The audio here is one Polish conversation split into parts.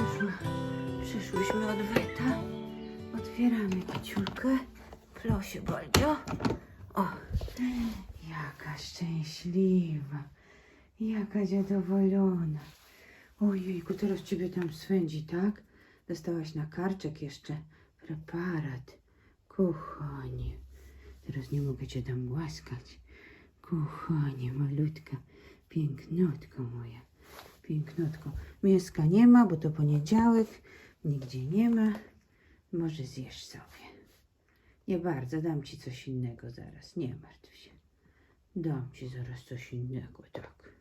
Przyszła, przyszłyśmy od Weta. Otwieramy kiciulkę. Plosie Boldzio. O, jaka szczęśliwa. Jaka zadowolona. Ojejku, teraz ciebie tam swędzi, tak? Dostałaś na karczek jeszcze preparat. Kochanie. Teraz nie mogę cię tam głaskać. Kochanie, malutka. Pięknotko moja. Pięknotko. Mięska nie ma, bo to poniedziałek. Nigdzie nie ma. Może zjesz sobie. Nie bardzo, dam ci coś innego zaraz. Nie martw się. Dam ci zaraz coś innego, tak.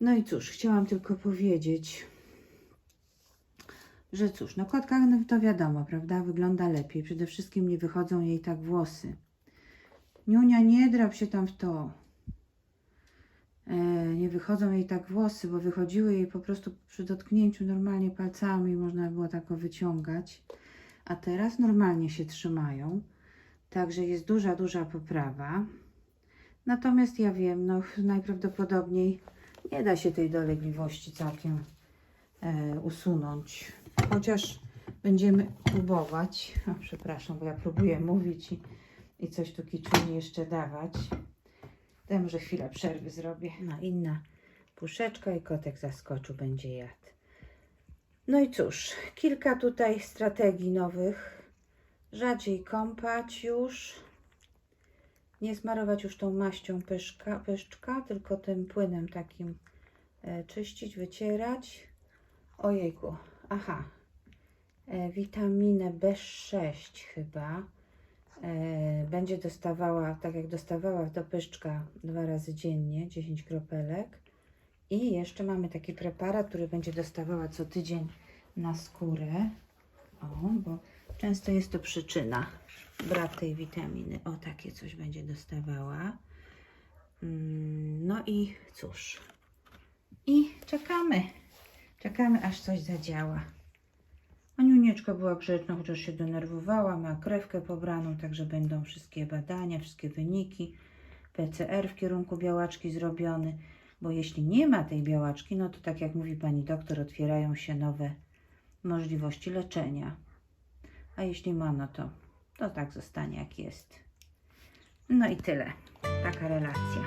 No i cóż, chciałam tylko powiedzieć, że cóż, no kotka no to wiadomo, prawda, wygląda lepiej. Przede wszystkim nie wychodzą jej tak włosy. Niunia, nie drap się tam w to. E, nie wychodzą jej tak włosy, bo wychodziły jej po prostu przy dotknięciu normalnie palcami, można było tak wyciągać. A teraz normalnie się trzymają. Także jest duża, duża poprawa. Natomiast ja wiem, no najprawdopodobniej nie da się tej dolegliwości całkiem e, usunąć. Chociaż będziemy próbować. O, przepraszam, bo ja próbuję mówić i, i coś tu kiczuni jeszcze dawać. To ja może chwilę przerwy zrobię. No inna puszeczka i kotek zaskoczył, będzie jadł. No i cóż, kilka tutaj strategii nowych. Rzadziej kąpać już. Nie smarować już tą maścią pyszka, pyszczka, tylko tym płynem takim e, czyścić, wycierać. Ojejku, aha. E, witaminę B6 chyba. Będzie dostawała, tak jak dostawała do pyszczka dwa razy dziennie, 10 kropelek. I jeszcze mamy taki preparat, który będzie dostawała co tydzień na skórę. O, bo często jest to przyczyna brak tej witaminy. O, takie coś będzie dostawała. Mm, No i cóż. I czekamy. Czekamy, aż coś zadziała. Aniunieczka była grzeczna, chociaż się denerwowała, ma krewkę pobraną, także będą wszystkie badania, wszystkie wyniki. PCR w kierunku białaczki zrobiony, bo jeśli nie ma tej białaczki, no to tak jak mówi pani doktor, otwierają się nowe możliwości leczenia. A jeśli ma, no to, to tak zostanie jak jest. No i tyle. Taka relacja.